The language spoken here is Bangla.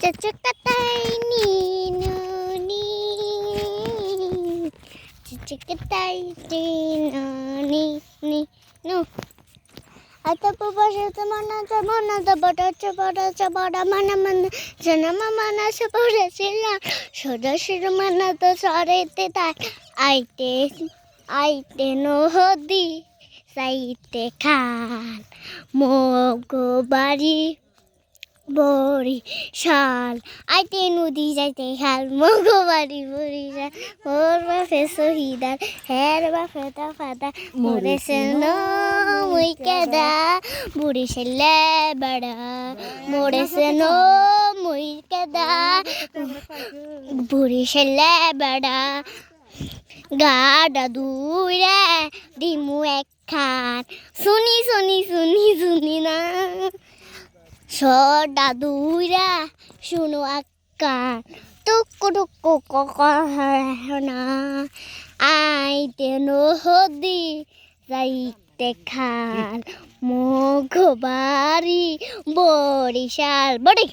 চচকতাই নিনু নি চচকতাই নিনু নি নি নু Ata papa sa mana sa mana sa bada sa bada sa bada mana mana sana mana sa bada sila soda sila mana to sare te ta aite aite no hodi saite khan mogo bari বরি শাল আইতে নদী যাইতে খাল মগো বাড়ি বরি শাল। ওর বাপে শহীদার হের বাপে তা ফাদা মরেছে মুই কেদা। বুড়ি ছেলে বেড়া। মরেছে মুই কেদা বুড়ি ছেলে বেড়া। গাডা দুইরে দিমু এক খান শুনি শুনি শুনি শুনি না। সদা দুইরা শুনো আকার টুকু টুকু কখনা আইতে নহদি, যাইতে খাল মুখ বাড়ি বরিশাল, বড়ি।